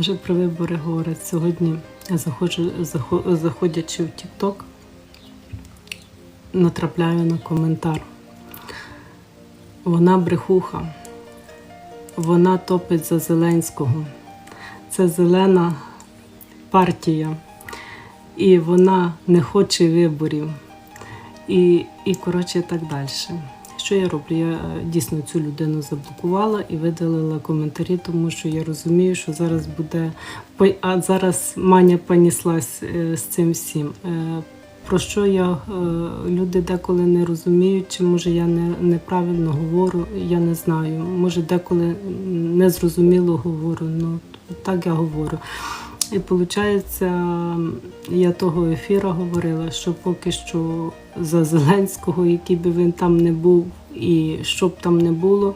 Вже про вибори говорять сьогодні, заходжу, заходячи в TikTok, натрапляю на коментар. Вона брехуха, вона топить за Зеленського. Це зелена партія, і вона не хоче виборів. І, і коротше, так далі. Що я роблю? Я е, дійсно цю людину заблокувала і видалила коментарі, тому що я розумію, що зараз буде а зараз маня поніслась е, з цим всім. Е, Про що я люди деколи не розуміють, чи може я не, неправильно говорю, я не знаю. Може, деколи незрозуміло говорю. Ну так я говорю. І виходить, я того ефіра говорила, що поки що за Зеленського, який би він там не був, і що б там не було,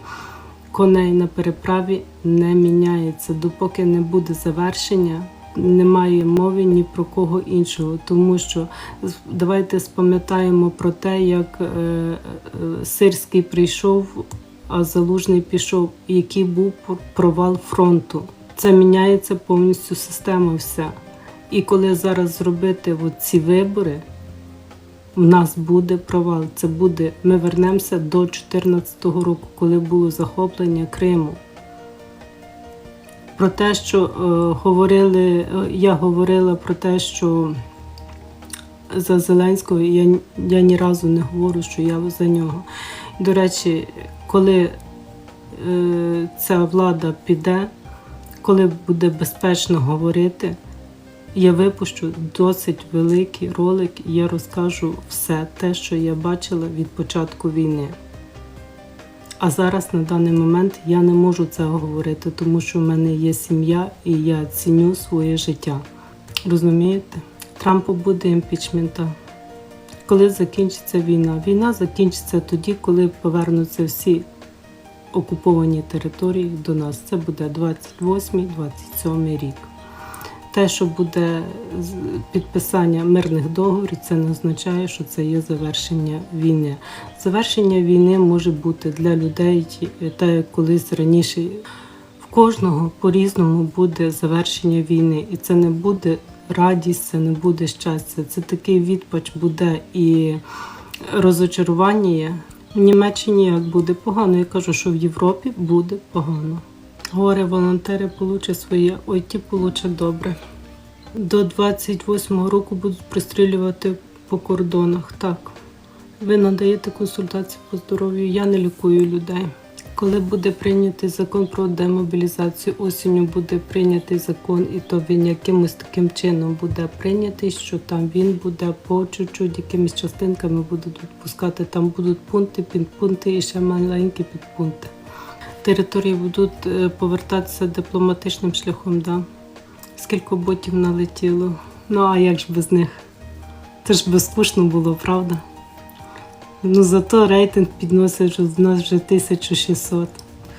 коней на переправі не міняється. Допоки не буде завершення, немає мови ні про кого іншого. Тому що давайте спам'ятаємо про те, як е, е, Сирський прийшов, а Залужний пішов, який був провал фронту. Це міняється повністю система вся. І коли зараз зробити ці вибори, в нас буде провал. Це буде, ми вернемося до 2014 року, коли було захоплення Криму. Про те, що е, говорили, е, я говорила про те, що за Зеленського я, я ні разу не говорю, що я за нього. До речі, коли е, ця влада піде, коли буде безпечно говорити, я випущу досить великий ролик, і я розкажу все те, що я бачила від початку війни. А зараз на даний момент я не можу цього говорити, тому що в мене є сім'я і я ціню своє життя. Розумієте? Трампу буде імпічмента. Коли закінчиться війна? Війна закінчиться тоді, коли повернуться всі окуповані території до нас. Це буде 28-27 рік. Те, що буде підписання мирних договорів, це не означає, що це є завершення війни. Завершення війни може бути для людей, та як колись раніше. В кожного по-різному буде завершення війни, і це не буде радість, це не буде щастя. Це такий відпач буде і розочарування. В Німеччині як буде погано. Я кажу, що в Європі буде погано. Горе волонтери получать своє, ой, ті получать добре. До 28-го року будуть пристрілювати по кордонах. Так. Ви надаєте консультації по здоров'ю. Я не лікую людей. Коли буде прийнятий закон про демобілізацію, осінню буде прийнятий закон, і то він якимось таким чином буде прийнятий, що там він буде по чуть-чуть, якимись частинками будуть відпускати. Там будуть пункти, підпункти і ще маленькі підпункти. Території будуть е, повертатися дипломатичним шляхом, да. Скільки ботів налетіло. Ну а як ж без них? Це ж безскучно було, правда? Ну зато рейтинг підносить в нас вже 1600.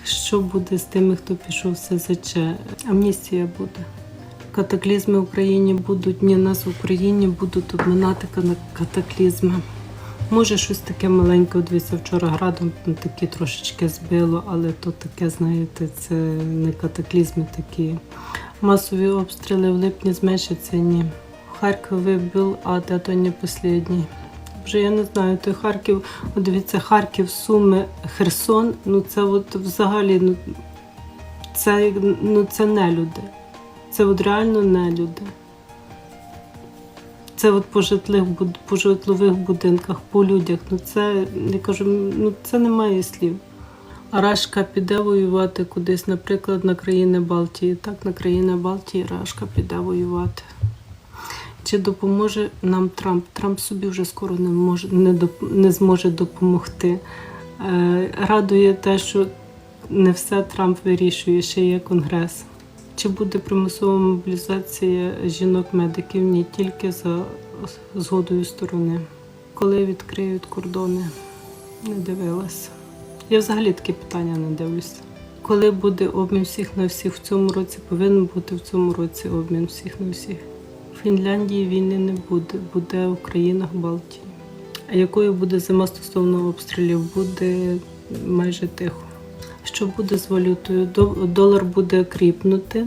Що буде з тими, хто пішов в СЗЧ? Амністія буде. Катаклізми в Україні будуть, ні нас в Україні будуть обминати катаклізми. Може, щось таке маленьке, дивіться, вчора градом такі трошечки збило, але то таке, знаєте, це не катаклізми такі. Масові обстріли в липні зменшаться, ні. Харків вибив, а де то не останній. Вже я не знаю, той Харків, от дивіться, Харків, Суми, Херсон, ну це от взагалі, ну це, ну, це не люди. Це от реально не люди. Це от по житлих по житлових будинках, по людях. Ну це я кажу, ну це немає слів. А Рашка піде воювати кудись, наприклад, на країни Балтії. Так, на країни Балтії Рашка піде воювати. Чи допоможе нам Трамп? Трамп собі вже скоро не може не, доп, не зможе допомогти. Е, радує те, що не все Трамп вирішує, ще є конгрес. Чи буде примусова мобілізація жінок-медиків? Ні, тільки за згодою сторони. Коли відкриють кордони, не дивилася. Я взагалі такі питання не дивлюся. Коли буде обмін всіх на всіх в цьому році, повинен бути в цьому році обмін всіх на всіх. Фінляндії війни не буде, буде в країнах Балтії. А якою буде зима стосовно обстрілів? Буде майже тихо. Що буде з валютою? Долар буде кріпнути,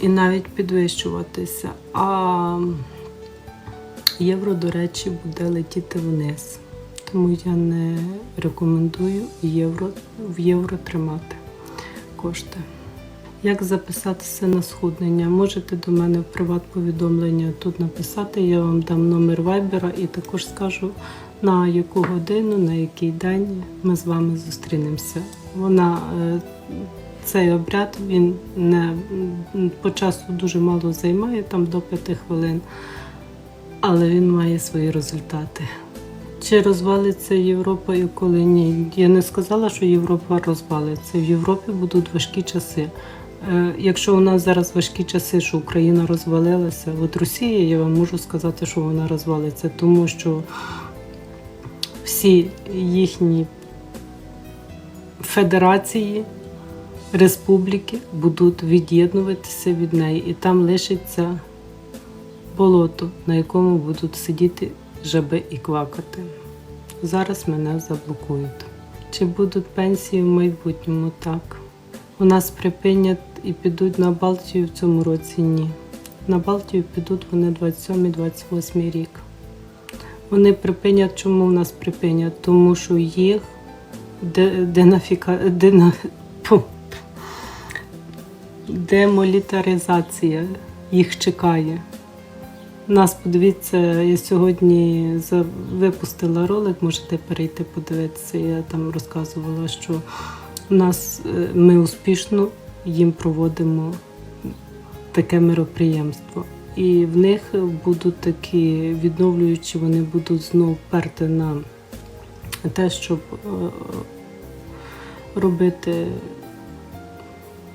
і навіть підвищуватися. А євро, до речі, буде летіти вниз. Тому я не рекомендую євро, в євро тримати кошти. Як записатися на схуднення? Можете до мене в приват-повідомлення тут написати, я вам дам номер вайбера і також скажу, на яку годину, на який день ми з вами зустрінемося. Вона е, цей обряд він не по часу дуже мало займає, там до 5 хвилин, але він має свої результати. Чи розвалиться Європа і коли ні? Я не сказала, що Європа розвалиться. В Європі будуть важкі часи. Е, Якщо у нас зараз важкі часи, що Україна розвалилася, от Росія, я вам можу сказати, що вона розвалиться, тому що всі їхні федерації, республіки будуть від'єднуватися від неї, і там лишиться болото, на якому будуть сидіти жаби і квакати. Зараз мене заблокують. Чи будуть пенсії в майбутньому? Так. У нас припинять і підуть на Балтію в цьому році ні. На Балтію підуть вони 27-28 рік. Вони припинять, чому в нас припинять? Тому що їх де, денафіка, дена, демолітаризація їх чекає. Нас подивіться, я сьогодні випустила ролик, можете перейти подивитися. Я там розказувала, що у нас е, ми успішно їм проводимо таке мероприємство. І в них будуть такі відновлюючі, вони будуть знов перти на те, щоб е, робити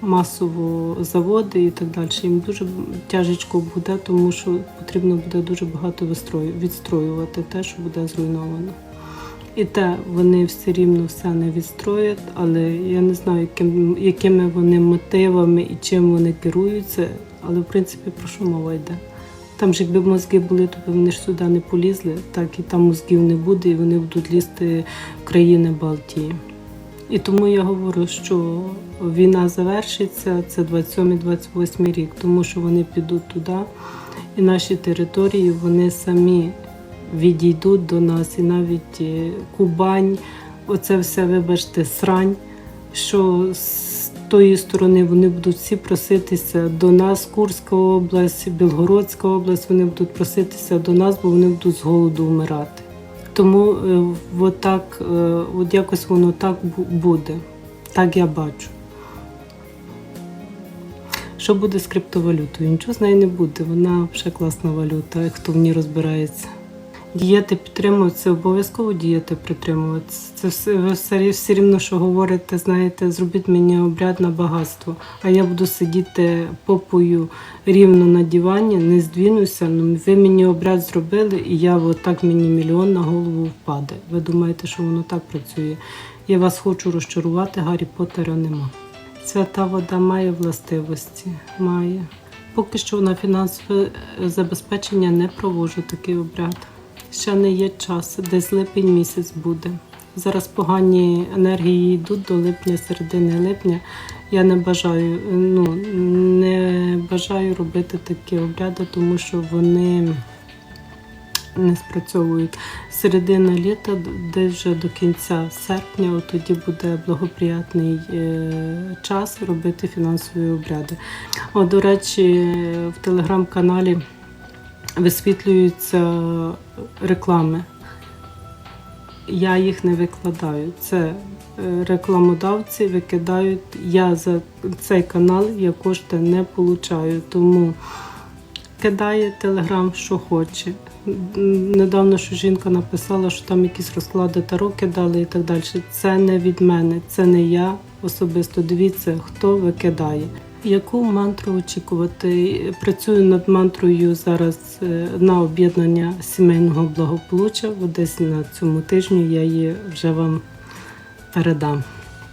масово заводи і так далі. Їм дуже тяжечко буде, тому що потрібно буде дуже багато відстроювати те, що буде зруйновано. І те вони все рівно все не відстроять, але я не знаю, яким, якими вони мотивами і чим вони керуються. Але в принципі про що мова йде? Там ж якби мозги були, то вони ж сюди не полізли, так і там мозгів не буде, і вони будуть лізти в країни Балтії. І тому я говорю, що війна завершиться, це 27-28 рік, тому що вони підуть туди, і наші території вони самі відійдуть до нас, і навіть е, Кубань, оце все, вибачте, срань, що з тої сторони вони будуть всі проситися до нас, Курська область, Білгородська область, вони будуть проситися до нас, бо вони будуть з голоду вмирати. Тому е, от так, е, от якось воно так буде. Так я бачу. Що буде з криптовалютою? Нічого з нею не буде. Вона вже класна валюта, хто в ній розбирається. Дієти підтримують, це обов'язково дієти притримуватися. Це все, все, все рівно, що говорите, знаєте, зробіть мені обряд на багатство, а я буду сидіти попою рівно на дивані, не здвінуся. Ну, ви мені обряд зробили, і я отак мені мільйон на голову впаде. Ви думаєте, що воно так працює? Я вас хочу розчарувати, Гаррі Поттера нема. Свята вода має властивості, має. Поки що на фінансове е, забезпечення не проводжу такий обряд. Ще не є час, десь липень місяць буде. Зараз погані енергії йдуть до липня, середини липня. Я не бажаю, ну, не бажаю робити такі обряди, тому що вони не спрацьовують. Середина літа, десь вже до кінця серпня, от тоді буде благоприятний е, час робити фінансові обряди. О, до речі, в телеграм-каналі висвітлюються реклами. Я їх не викладаю. Це е, рекламодавці викидають. Я за цей канал я кошти не получаю, тому кидає телеграм, що хоче. Недавно що жінка написала, що там якісь розклади таро кидали і так далі. Це не від мене, це не я особисто. Дивіться, хто викидає. Яку мантру очікувати? Працюю над мантрою зараз е, на об'єднання сімейного благополуччя. Десь на цьому тижні я її вже вам передам.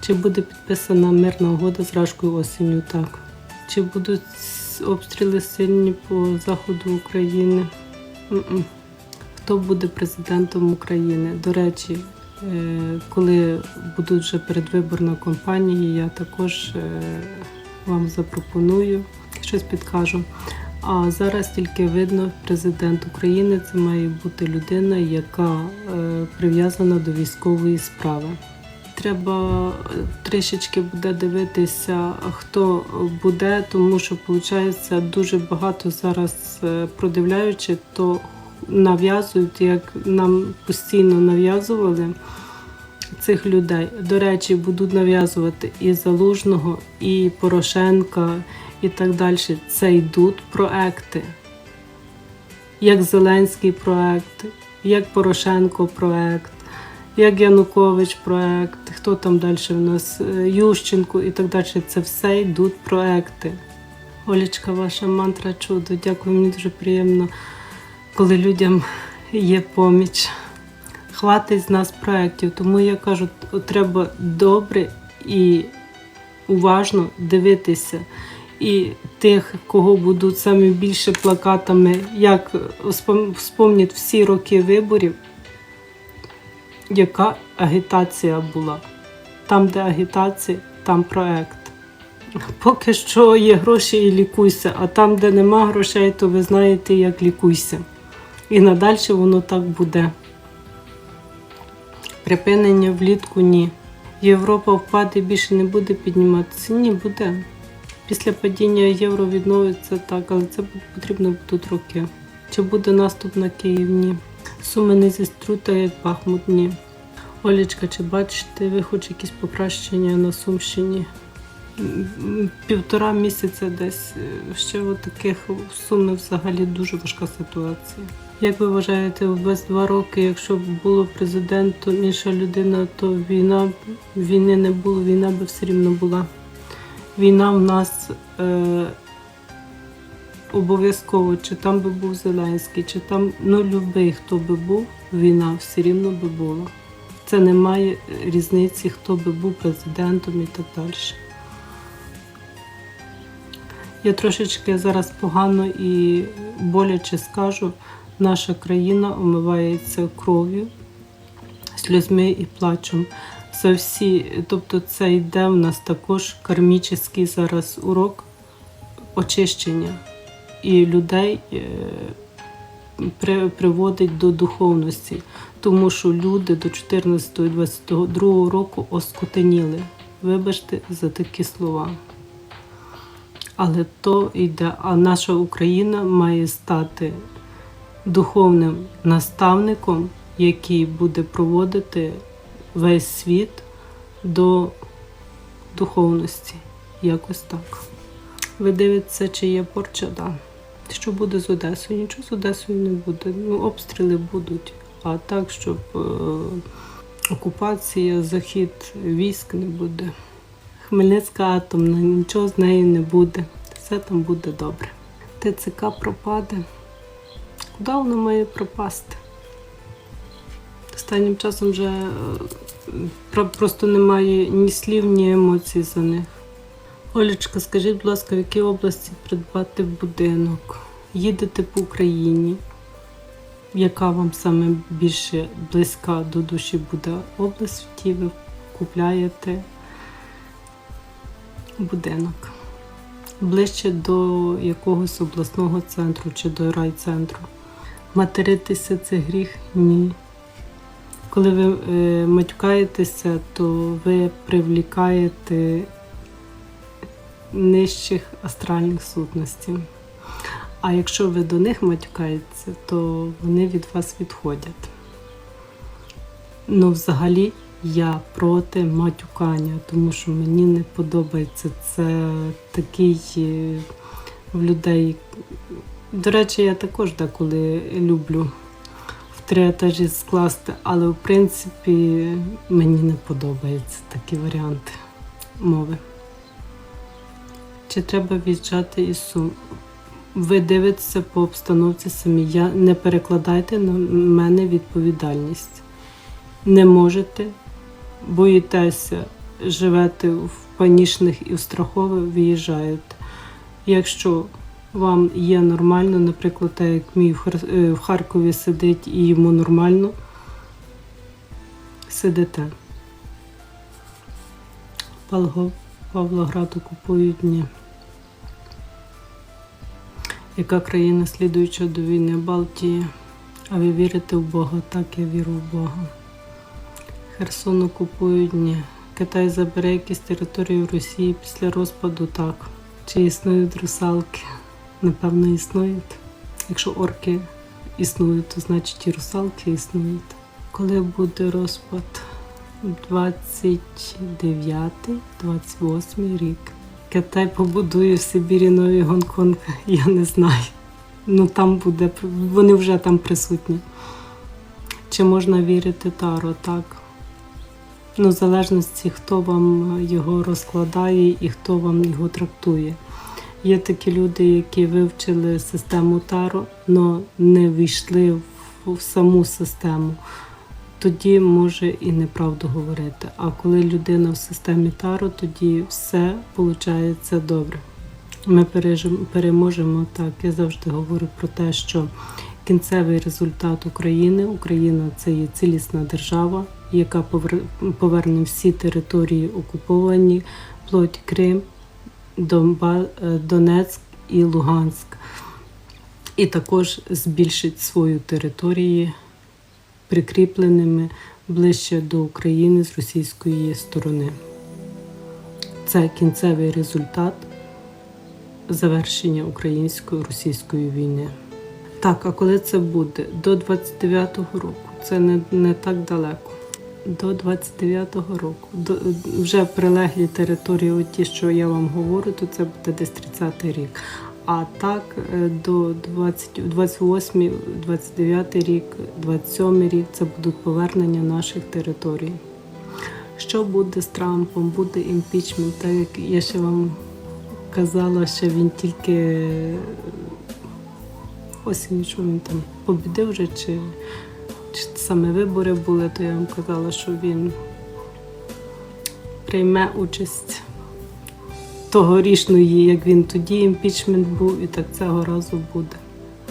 Чи буде підписана мирна угода з Рашкою осінню? Так. Чи будуть обстріли сильні по заходу України? М-м. Хто буде президентом України? До речі, е, коли будуть вже передвиборна кампанія, я також е, вам запропоную щось підкажу. А зараз тільки видно, президент України це має бути людина, яка е, прив'язана до військової справи. Треба е, трішечки буде дивитися, хто буде, тому що виходить дуже багато зараз е, продивляючи, то нав'язують, як нам постійно нав'язували цих людей. До речі, будуть нав'язувати і Залужного, і Порошенка, і так далі. Це йдуть проекти. Як Зеленський проект, як Порошенко проект, як Янукович проект, хто там далі в нас, е, Ющенко і так далі. Це все йдуть проекти. Олічка, ваша мантра чудо. Дякую, мені дуже приємно, коли людям є поміч. Хватить з нас проєктів, тому я кажу, треба добре і уважно дивитися. І тих, кого будуть саме більше плакатами, як спом- вспомнять всі роки виборів, яка агітація була. Там, де агітація, там проект. Поки що є гроші і лікуйся, а там, де нема грошей, то ви знаєте, як лікуйся. І надалі воно так буде. Припинення влітку ні. Європа впаде більше не буде підніматися. Ні, буде. Після падіння євро відновиться так, але це потрібно будуть роки. Чи буде наступ на Київ? Ні. Суми не зіструть, так як Бахмут, ні. Олічка, чи бачите ви хоч якісь покращення на Сумщині? Півтора місяця десь е, ще от таких суми взагалі дуже важка ситуація. Як ви вважаєте, весь два роки, якщо б було президентом інша людина, то війна війни не було, війна би все рівно була. Війна в нас е, обов'язково, чи там би був Зеленський, чи там ну любий, хто би був, війна все рівно би була. Це немає різниці, хто би був президентом і так далі. Я трошечки зараз погано і боляче скажу, наша країна омивається кров'ю, сльозьми і плачем. За всі, тобто це йде в нас також кармічний зараз урок очищення. І людей е, приводить до духовності, тому що люди до 14-22 року оскотеніли. Вибачте за такі слова. Але то йде, а наша Україна має стати духовним наставником, який буде проводити весь світ до духовності. Якось так. Ви дивитеся, чи є порча, да. Що буде з Одесою? Нічого з Одесою не буде. Ну, обстріли будуть. А так, щоб е, окупація, захід військ не буде. Хмельницька атомна, нічого з нею не буде. Все там буде добре. ТЦК пропаде. Куди воно має пропасти? Останнім часом вже е, просто немає ні слів, ні емоцій за них. Олечка, скажіть, будь ласка, в якій області придбати будинок? Їдете по Україні? Яка вам саме більше близька до душі буде область, в тій ви купляєте будинок? Ближче до якогось обласного центру чи до райцентру. Материтися це гріх? Ні. Коли ви е, матюкаєтеся, то ви привлікаєте нижчих астральних сутностей. А якщо ви до них матюкаєтеся, то вони від вас відходять. Ну, взагалі, я проти матюкання, тому що мені не подобається це такий е, в людей. До речі, я також деколи люблю в три етажі скласти, але в принципі мені не подобаються такі варіанти мови. Чи треба в'їжджати із сум? Ви дивитеся по обстановці самі. Я не перекладайте на мене відповідальність. Не можете, боїтеся, живете в панічних і в страхових, виїжджаєте. Якщо вам є нормально, наприклад, так як мій в е, Харкові сидить і йому нормально, сидите. Павло- Павлограду купують ні. Яка країна слідуюча до війни Балтії? А ви вірите в Бога? Так, я вірю в Бога. Херсон окупують ні. Китай забере якісь території в Росії після розпаду так. Чи існують русалки? Напевно, існують. Якщо орки існують, то значить і русалки існують. Коли буде розпад? 29-28 рік. Китай побудує в Сибірі новий Гонконг, я не знаю. Ну там буде, вони вже там присутні. Чи можна вірити Таро? Так. Ну, в залежності, хто вам його розкладає і хто вам його трактує. Є такі люди, які вивчили систему Таро, але не війшли в, саму систему. Тоді може і неправду говорити. А коли людина в системі Таро, тоді все виходить добре. Ми переможемо так. Я завжди говорю про те, що кінцевий результат України Україна це є цілісна держава, яка поверне всі території окуповані, плоть Крим, Донецьк і Луганськ. І також збільшить свою територію прикріпленими ближче до України з російської сторони. Це кінцевий результат завершення українсько-російської війни. Так, а коли це буде? До 29-го року. Це не, не так далеко. До 29-го року. До, вже прилеглі території, от ті, що я вам говорю, то це буде десь 30-й рік. А так е, до 20, 28, 29 рік, 27 рік це будуть повернення наших територій. Що буде з Трампом? Буде імпічмент, так як я ще вам казала, що він тільки осінь, що він там побідив вже, чи саме вибори були, то я вам казала, що він прийме участь тогорічної, як він тоді імпічмент був, і так цього разу буде.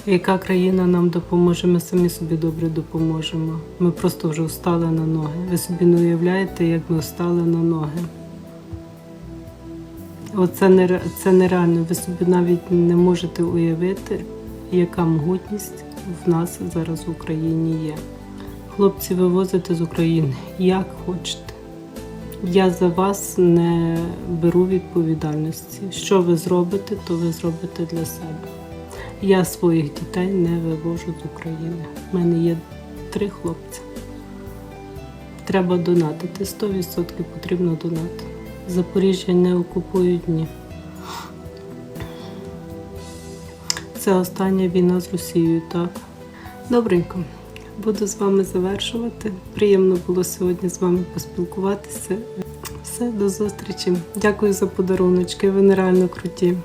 Яка країна нам допоможе, ми самі собі добре допоможемо. Ми просто вже встали на ноги. Ви собі не уявляєте, як ми встали на ноги. Оце нере- це нереально. Ви собі навіть не можете уявити, яка могутність в нас зараз в Україні є. Хлопці, вивозите з України як хочете. Я за вас не беру відповідальності. Що ви зробите, то ви зробите для себе. Я своїх дітей не вивожу з України. У мене є три хлопці. Треба донатити. 100% потрібно донатити. Запоріжжя не окупують ні. Це остання війна з Росією, так. Добренько. Буду з вами завершувати. Приємно було сьогодні з вами поспілкуватися. Все, до зустрічі. Дякую за подаруночки. Ви нереально круті.